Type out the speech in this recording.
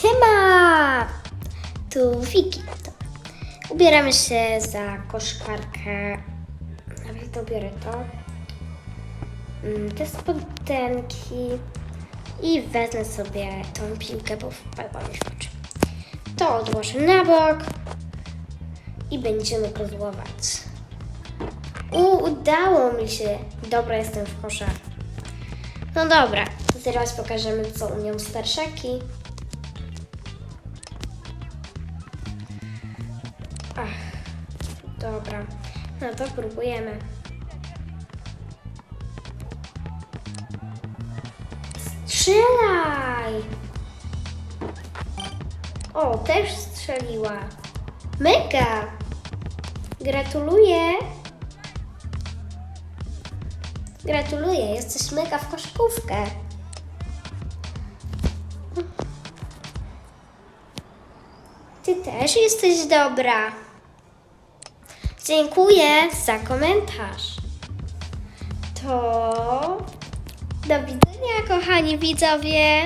Siema! Tu Wiki. Ubieramy się za koszkarkę. Nawet dobiorę to. Mm, Te spodenki. I wezmę sobie tą piłkę, bo wpadła mi w oczy. To odłożę na bok. I będziemy kozłować. Udało mi się. Dobra, jestem w koszar. No dobra, teraz pokażemy, co umią starszaki. Ach, dobra. No to próbujemy. Strzelaj! O, też strzeliła. Mega! Gratuluję! Gratuluję, jesteś mega w koszykówkę. Ty też jesteś dobra. Dziękuję za komentarz. To do widzenia, kochani widzowie.